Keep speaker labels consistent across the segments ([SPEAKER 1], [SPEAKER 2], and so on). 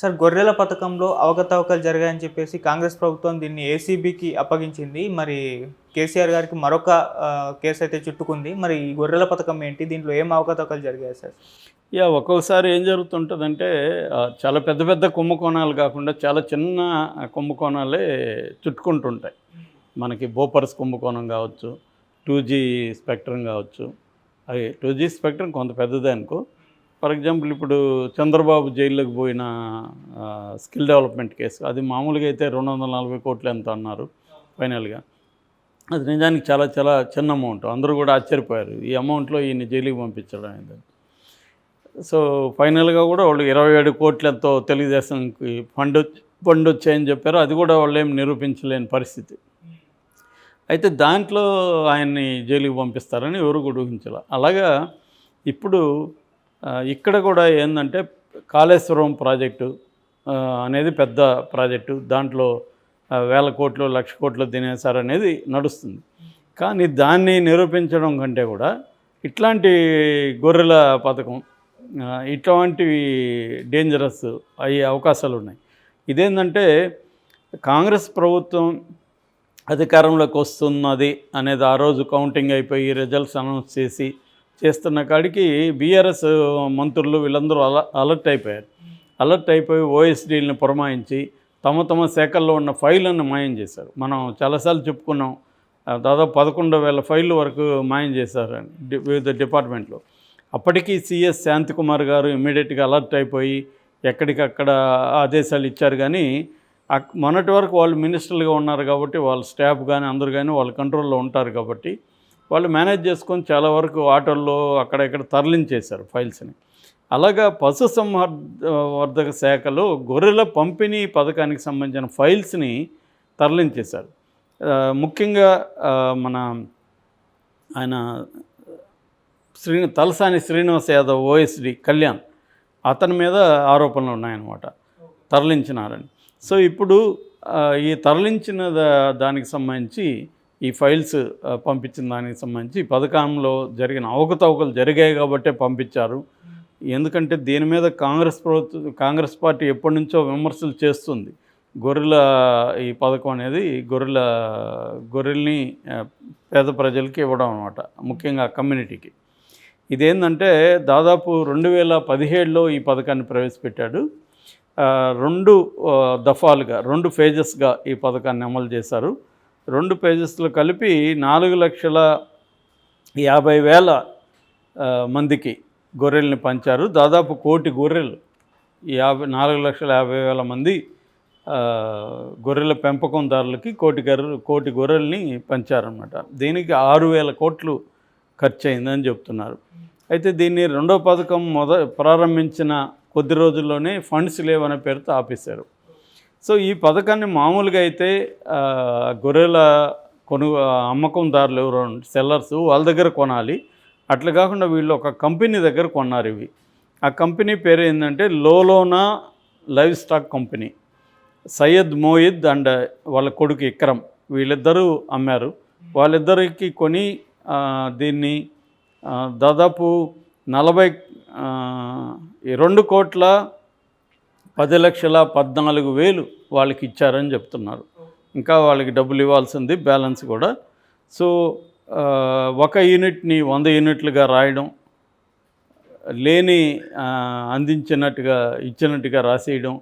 [SPEAKER 1] Sir గొర్రెల పథకంలో అవకతవకలు జరిగాయని చెప్పేసి కాంగ్రెస్ ప్రభుత్వం దీన్ని ఏసీబీకి అప్పగించింది. మరి కేసీఆర్ గారికి మరొక కేసు అయితే చుట్టుకుంది. మరి ఈ గొర్రెల పథకం ఏంటి? దీంట్లో ఏం అవకతవకలు జరిగాయి సార్?
[SPEAKER 2] యా ఒక్కొక్కసారి ఏం జరుగుతుంటుందంటే చాలా పెద్ద పెద్ద కుంభకోణాలు కాకుండా చాలా చిన్న కుంభకోణాలే చుట్టుకుంటుంటాయి. మనకి బోపర్స్ కుంభకోణం కావచ్చు టూ జీ స్పెక్ట్రమ్ కావచ్చు. అవి టూ జీ స్పెక్ట్రం కొంత పెద్దదే అనుకో ఫర్ ఎగ్జాంపుల్ ఇప్పుడు చంద్రబాబు జైల్లోకి పోయిన స్కిల్ డెవలప్మెంట్ కేసు అది మామూలుగా అయితే రెండు వందల నలభై కోట్లు ఎంత అన్నారు ఫైనల్గా. అది నిజానికి చాలా చాలా చిన్న అమౌంట్. అందరూ కూడా ఆశ్చర్యపోయారు. ఈ అమౌంట్లో ఈయన జైలుకి పంపించడం అనేది సో ఫైనల్గా కూడా వాళ్ళు ఇరవై ఏడు కోట్లతో తెలుగుదేశంకి ఫండ్ ఫండ్ వచ్చాయని చెప్పారు. అది కూడా వాళ్ళు ఏం నిరూపించలేని పరిస్థితి. అయితే దాంట్లో ఆయన్ని జైలుకి పంపిస్తారని ఎవరు కూడా ఊహించాల. అలాగా ఇప్పుడు ఇక్కడ కూడా ఏంటంటే కాళేశ్వరం ప్రాజెక్టు అనేది పెద్ద ప్రాజెక్టు. దాంట్లో వేల కోట్లు లక్ష కోట్లు తినేశారనేది నడుస్తుంది. కానీ దాన్ని నిరూపించడం కంటే కూడా ఇట్లాంటి గొర్రెల పథకం ఇట్లాంటివి డేంజరస్ అయ్యే అవకాశాలు ఉన్నాయి. ఇదేంటంటే కాంగ్రెస్ ప్రభుత్వం అధికారంలోకి వస్తున్నది అనేది ఆ రోజు కౌంటింగ్ అయిపోయి రిజల్ట్స్ అనౌన్స్ చేసి చేస్తున్న కాడికి బీఆర్ఎస్ మంత్రులు వీళ్ళందరూ అల అలర్ట్ అయిపోయారు. అలర్ట్ అయిపోయి ఓఎస్డీలను పురమాయించి తమ తమ శాఖల్లో ఉన్న ఫైళ్ళను మాయం చేశారు. మనం చాలాసార్లు చెప్పుకున్నాం దాదాపు పదకొండు వేల ఫైళ్ళు వరకు మాయం చేశారని వివిధ డిపార్ట్మెంట్లో. అప్పటికి సిఎస్ శాంతికుమార్ గారు ఇమ్మీడియట్గా అలర్ట్ అయిపోయి ఎక్కడికక్కడ ఆదేశాలు ఇచ్చారు కానీ అక్- మొన్నటి వరకు వాళ్ళు మినిస్టర్లుగా ఉన్నారు కాబట్టి వాళ్ళ స్టాఫ్ కానీ అందరు కానీ వాళ్ళ కంట్రోల్లో ఉంటారు కాబట్టి వాళ్ళు మేనేజ్ చేసుకొని చాలా వరకు ఆటోల్లో అక్కడ ఇక్కడ తరలించేశారు ఫైల్స్ని. అలాగా పశు సంవర్ధక శాఖలో గొర్రెల పంపిణీ పథకానికి సంబంధించిన ఫైల్స్ని తరలించేశారు. ముఖ్యంగా మన ఆయన శ్రీ తలసాని శ్రీనివాస్ యాదవ్ ఓఎస్డి కళ్యాణ్ అతని మీద ఆరోపణలు ఉన్నాయన్నమాట. తరలించినారని. సో ఇప్పుడు ఈ తరలించిన దా- దానికి సంబంధించి ఈ ఫైల్స్ పంపించిన దానికి సంబంధించి పథకంలో జరిగిన అవకతవకలు జరిగాయి కాబట్టే పంపించారు. ఎందుకంటే దీని మీద కాంగ్రెస్ ప్రభుత్వం కాంగ్రెస్ పార్టీ ఎప్పటి నుంచో విమర్శలు చేస్తుంది. గొర్రెల ఈ పథకం అనేది గొర్రెల గొర్రెల్ని పేద ప్రజలకి ఇవ్వడం అనమాట ముఖ్యంగా కమ్యూనిటీకి. ఇదేంటంటే దాదాపు రెండు వేల పదిహేడులో ఈ పథకాన్ని ప్రవేశపెట్టాడు. రెండు దఫాలుగా రెండు ఫేజెస్గా ఈ పథకాన్ని అమలు చేశారు. రెండు పేజెస్లో కలిపి నాలుగు లక్షల యాభై వేల మందికి గొర్రెల్ని పంచారు. దాదాపు కోటి గొర్రెలు యాభై నాలుగు లక్షల యాభై వేల మంది గొర్రెల పెంపకందారులకి కోటి గొర్రెలు కోటి గొర్రెల్ని పంచారనమాట దీనికి ఆరు వేల కోట్లు ఖర్చు అయిందని చెప్తున్నారు. అయితే దీన్ని రెండో పథకం మొద ప్రారంభించిన కొద్ది రోజుల్లోనే ఫండ్స్ లేవనే పేరుతో ఆపేశారు. సో ఈ పథకాన్ని మామూలుగా అయితే గొర్రెల కొను అమ్మకందారులు ఎవరు సెల్లర్స్ వాళ్ళ దగ్గర కొనాలి. అట్లా కాకుండా వీళ్ళు ఒక కంపెనీ దగ్గర కొన్నారు ఇవి. ఆ కంపెనీ పేరు ఏంటంటే లోలోనా live stock company. Syed Moid and వాళ్ళ కొడుకు ఇక్రమ్ వీళ్ళిద్దరూ అమ్మారు. వాళ్ళిద్దరికి కొని దీన్ని దాదాపు నలభై ఈ రెండు కోట్ల పది లక్షల పద్నాలుగు వేలు వాళ్ళకి ఇచ్చారని చెప్తున్నారు. ఇంకా వాళ్ళకి డబ్బులు ఇవ్వాల్సింది బ్యాలెన్స్ కూడా. సో ఒక యూనిట్ని వంద యూనిట్లుగా రాయడం లేని అందించినట్టుగా ఇచ్చినట్టుగా రాసేయడం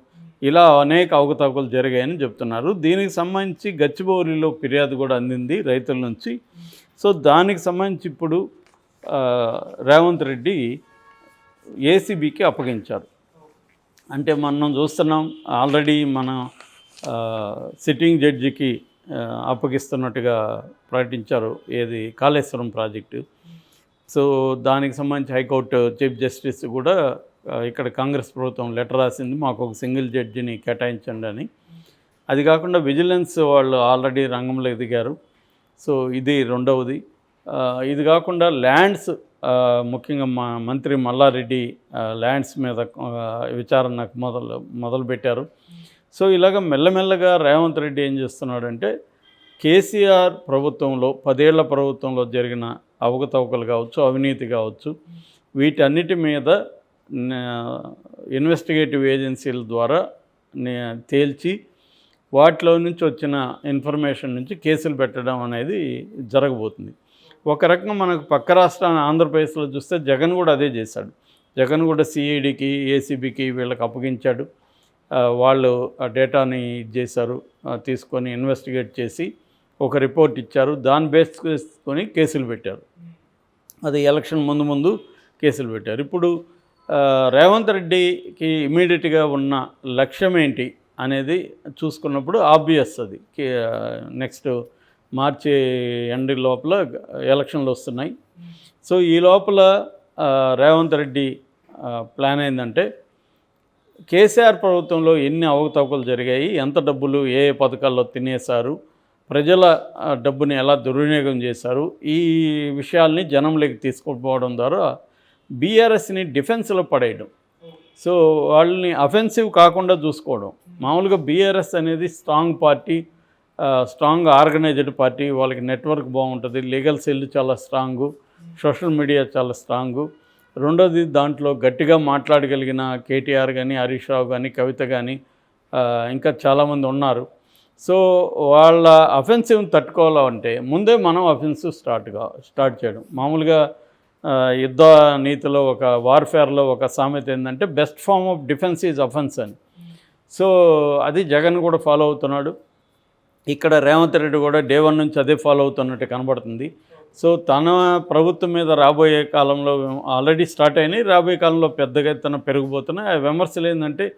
[SPEAKER 2] ఇలా అనేక అవకతవకలు జరిగాయని చెప్తున్నారు. దీనికి సంబంధించి గచ్చిబౌలిలో ఫిర్యాదు కూడా అందింది రైతుల నుంచి. సో దానికి సంబంధించి ఇప్పుడు రేవంత్ రెడ్డి ఏసీబీకి అప్పగించారు. అంటే మనం చూస్తున్నాం ఆల్రెడీ మన సిట్టింగ్ జడ్జికి అప్పగిస్తున్నట్టుగా ప్రకటించారు ఏది కాళేశ్వరం ప్రాజెక్టు. సో దానికి సంబంధించి హైకోర్టు చీఫ్ జస్టిస్ కూడా ఇక్కడ కాంగ్రెస్ ప్రభుత్వం లెటర్ రాసింది మాకు ఒక సింగిల్ జడ్జిని కేటాయించండి అని. అది కాకుండా విజిలెన్స్ వాళ్ళు ఆల్రెడీ రంగంలో ఎదిగారు. సో ఇది రెండవది. ఇది కాకుండా ల్యాండ్స్ ముఖ్యంగా మా మంత్రి మల్లారెడ్డి ల్యాండ్స్ మీద విచారణ విచారణకు మొదలు మొదలుపెట్టారు. సో ఇలాగ మెల్లమెల్లగా రేవంత్ రెడ్డి ఏం చేస్తున్నాడంటే కేసీఆర్ ప్రభుత్వంలో పదేళ్ళ ప్రభుత్వంలో జరిగిన అవకతవకలు కావచ్చు అవినీతి కావచ్చు వీటన్నిటి మీద ఇన్వెస్టిగేటివ్ ఏజెన్సీల ద్వారా నే- తేల్చి వాటిలో నుంచి వచ్చిన ఇన్ఫర్మేషన్ నుంచి కేసులు పెట్టడం అనేది జరగబోతుంది. ఒక రకంగా మనకు పక్క రాష్ట్రాన్ని ఆంధ్రప్రదేశ్లో చూస్తే జగన్ కూడా అదే చేశాడు. జగన్ కూడా సిఐడికి ఏసీబీకి వీళ్ళకి అప్పగించాడు. వాళ్ళు ఆ డేటాని ఇది చేశారు తీసుకొని ఇన్వెస్టిగేట్ చేసి ఒక రిపోర్ట్ ఇచ్చారు. దాన్ని బేస్ చేసుకొని కేసులు పెట్టారు. అది ఎలక్షన్ ముందు ముందు కేసులు పెట్టారు. ఇప్పుడు రేవంత్ రెడ్డికి ఇమీడియట్గా ఉన్న లక్ష్యం ఏంటి అనేది చూసుకున్నప్పుడు ఆబ్వియస్ అది. నెక్స్ట్ మార్చి ఎండ్ లోపల ఎలక్షన్లు వస్తున్నాయి. సో ఈ లోపల రేవంత్ రెడ్డి ప్లాన్ ఏంటంటే కేసీఆర్ ప్రభుత్వంలో ఎన్ని అవకతవకలు జరిగాయి ఎంత డబ్బులు ఏ ఏ పథకాల్లో తినేశారు ప్రజల డబ్బుని ఎలా దుర్వినియోగం చేశారు ఈ విషయాల్ని జనంలోకి తీసుకుపోవడం ద్వారా బీఆర్ఎస్ని డిఫెన్స్లో పడేయడం. సో వాళ్ళని అఫెన్సివ్ కాకుండా చూసుకోవడం. మామూలుగా బీఆర్ఎస్ అనేది strong party strong organised party వాళ్ళకి నెట్వర్క్ బాగుంటుంది లీగల్ సెల్ చాలా స్ట్రాంగు సోషల్ మీడియా చాలా స్ట్రాంగు రెండోది దాంట్లో గట్టిగా మాట్లాడగలిగిన కేటీఆర్ కానీ హరీష్ రావు కానీ కవిత కానీ ఇంకా చాలామంది ఉన్నారు. సో వాళ్ళ అఫెన్సివ్ తట్టుకోవాలంటే ముందే మనం అఫెన్సివ్ స్టార్ట్గా స్టార్ట్ చేయడం. మామూలుగా యుద్ధ నీతిలో ఒక వార్ఫేర్లో ఒక సామెత ఏంటంటే best form of defence is offence అని. సో అది జగన్ కూడా ఫాలో అవుతున్నాడు. ఇక్కడ రేవంత్ రెడ్డి కూడా డే వన్ నుంచి అదే ఫాలో అవుతున్నట్టు కనబడుతుంది. సో తన ప్రభుత్వం మీద రాబోయే కాలంలో ఆల్రెడీ స్టార్ట్ అయినాయి. రాబోయే కాలంలో పెద్దగా ఎత్తున పెరిగిపోతున్నాయి. ఆ విమర్శలు ఏంటంటే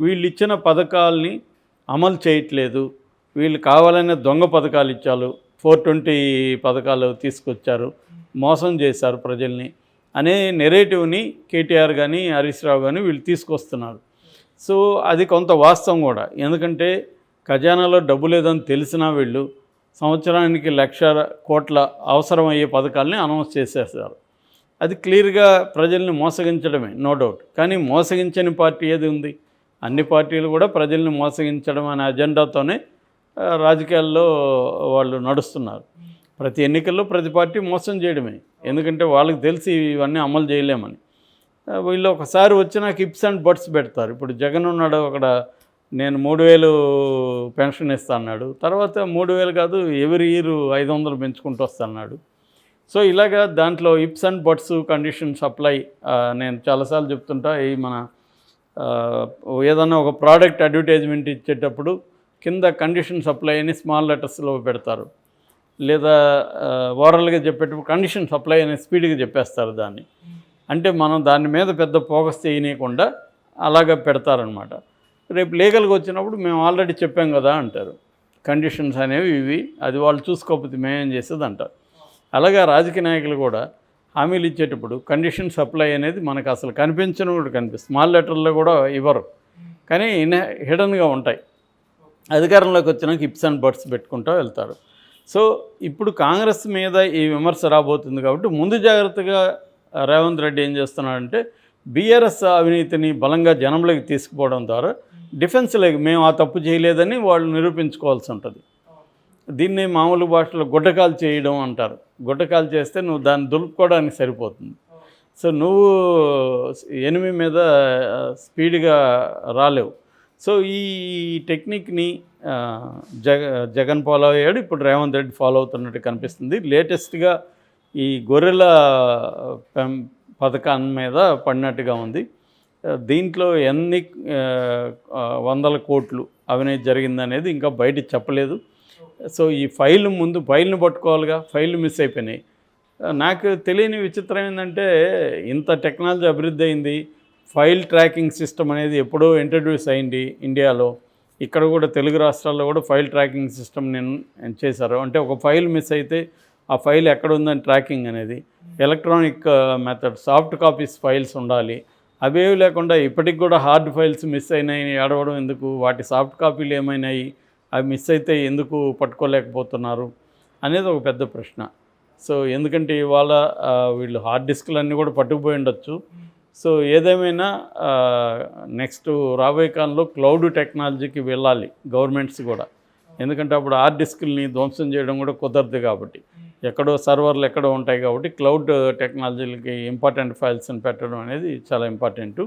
[SPEAKER 2] వీళ్ళు ఇచ్చిన పథకాల్ని అమలు చేయట్లేదు. వీళ్ళు కావాలనే దొంగ పథకాలు ఇచ్చారు. ఫోర్ ట్వంటీ పథకాలు తీసుకొచ్చారు. మోసం చేశారు ప్రజల్ని. అనే నెరేటివ్ని కేటీఆర్ కానీ హరీష్ రావు కానీ వీళ్ళు తీసుకొస్తున్నారు. సో అది కొంత వాస్తవం కూడా. ఎందుకంటే ఖజానాలో డబ్బు లేదని తెలిసినా వీళ్ళు సంవత్సరానికి లక్ష కోట్ల అవసరమయ్యే పథకాలని అనౌన్స్ చేసేస్తారు అది క్లియర్గా ప్రజల్ని మోసగించడమే నో డౌట్. కానీ మోసగించని పార్టీ ఏది ఉంది? అన్ని పార్టీలు కూడా ప్రజల్ని మోసగించడం అనే అజెండాతోనే రాజకీయాల్లో వాళ్ళు నడుస్తున్నారు. ప్రతి ఎన్నికల్లో ప్రతి పార్టీ మోసం చేయడమే. ఎందుకంటే వాళ్ళకి తెలిసి ఇవన్నీ అమలు చేయలేమని. వీళ్ళు ఒకసారి వచ్చినాక కిప్స్ అండ్ బట్స్ పెడతారు. ఇప్పుడు జగన్ ఉన్నాడు అక్కడ నేను మూడు వేలు పెన్షన్ ఇస్తా అన్నాడు. తర్వాత మూడు వేలు కాదు ఎవరి ఇయర్ ఐదు వందలు పెంచుకుంటూ వస్తాన్నాడు సో ఇలాగా దాంట్లో ifs and buts condition supply నేను చాలాసార్లు చెప్తుంటా ఈ మన ఏదన్నా ఒక ప్రోడక్ట్ అడ్వర్టైజ్మెంట్ ఇచ్చేటప్పుడు కింద కండిషన్ సప్లై అని స్మాల్ లెటర్స్లో పెడతారు. లేదా ఓవరాల్గా చెప్పేటప్పుడు కండిషన్ సప్లై అనే స్పీడ్గా చెప్పేస్తారు దాన్ని. అంటే మనం దాని మీద పెద్ద ఫోకస్ చేయనీయకుండా అలాగ పెడతారనమాట రేపు లీగల్గా వచ్చినప్పుడు మేము ఆల్రెడీ చెప్పాం కదా అంటారు. కండిషన్స్ అనేవి ఇవి అది వాళ్ళు చూసుకోకపోతే మేమేం చేసేది అంటారు. అలాగే రాజకీయ నాయకులు కూడా హామీలు ఇచ్చేటప్పుడు కండిషన్ సప్లై అనేది మనకు అసలు కనిపించను కూడా కనిపిస్తుంది. స్మాల్ లెటర్లో కూడా ఇవ్వరు. కానీ ఇన్ హిడన్గా ఉంటాయి. అధికారంలోకి వచ్చినాక ఇప్స్ అండ్ బర్డ్స్ పెట్టుకుంటూ వెళ్తారు. సో ఇప్పుడు కాంగ్రెస్ మీద ఈ విమర్శ రాబోతుంది కాబట్టి ముందు జాగ్రత్తగా రేవంత్ రెడ్డి ఏం చేస్తున్నాడంటే బీఆర్ఎస్ అవినీతిని బలంగా జనంలోకి తీసుకుపోవడం ద్వారా డిఫెన్స్లోకి మేము ఆ తప్పు చేయలేదని వాళ్ళు నిరూపించుకోవాల్సి ఉంటుంది. దీన్ని మామూలు భాషలో గుడ్డకాలు చేయడం అంటారు. గుడ్డకాలు చేస్తే నువ్వు దాన్ని దులుపుకోవడానికి సరిపోతుంది. సో నువ్వు ఎనిమి మీద స్పీడ్గా రాలేవు. సో ఈ టెక్నిక్ని జగ జగన్ ఫాలో అయ్యాడు. ఇప్పుడు రేవంత్ రెడ్డి ఫాలో అవుతున్నట్టు కనిపిస్తుంది. లేటెస్ట్గా ఈ గొర్రెల పథకాన్ని మీద పడినట్టుగా ఉంది. దీంట్లో ఎన్ని వందల కోట్లు అవినీతి జరిగిందనేది ఇంకా బయట చెప్పలేదు. సో ఈ ఫైల్ ముందు ఫైల్ని పట్టుకోవాలిగా ఫైల్ మిస్ అయిపోయినాయి. నాకు తెలియని విచిత్రం ఏంటంటే ఇంత టెక్నాలజీ అభివృద్ధి అయింది ఫైల్ ట్రాకింగ్ సిస్టమ్ అనేది ఎప్పుడో ఇంట్రడ్యూస్ అయింది ఇండియాలో. ఇక్కడ కూడా తెలుగు రాష్ట్రాల్లో కూడా ఫైల్ ట్రాకింగ్ సిస్టమ్ నేను చేశారు. అంటే ఒక ఫైల్ మిస్ అయితే ఆ ఫైల్ ఎక్కడ ఉందని ట్రాకింగ్ అనేది. Electronic method soft copies files ఉండాలి. అవేవి లేకుండా ఇప్పటికి కూడా హార్డ్ ఫైల్స్ మిస్ అయినాయి ఏడవడం ఎందుకు? వాటి సాఫ్ట్ కాపీలు ఏమైనాయి? అవి మిస్ అయితే ఎందుకు పట్టుకోలేకపోతున్నారు? అనేది ఒక పెద్ద ప్రశ్న. సో ఎందుకంటే ఇవాళ వీళ్ళు హార్డ్ డిస్క్లన్నీ కూడా పట్టుకుపోయి ఉండొచ్చు. సో ఏదేమైనా నెక్స్ట్ రాబోయే కాలంలో క్లౌడ్ టెక్నాలజీకి వెళ్ళాలి గవర్నమెంట్స్ కూడా. ఎందుకంటే అప్పుడు హార్డ్ డిస్క్ని ధ్వంసం చేయడం కూడా కుదరదు కాబట్టి. ఎక్కడో సర్వర్లు ఎక్కడో ఉంటాయి కాబట్టి క్లౌడ్ టెక్నాలజీలకి ఇంపార్టెంట్ ఫైల్స్ని పెట్టడం అనేది చాలా ఇంపార్టెంట్.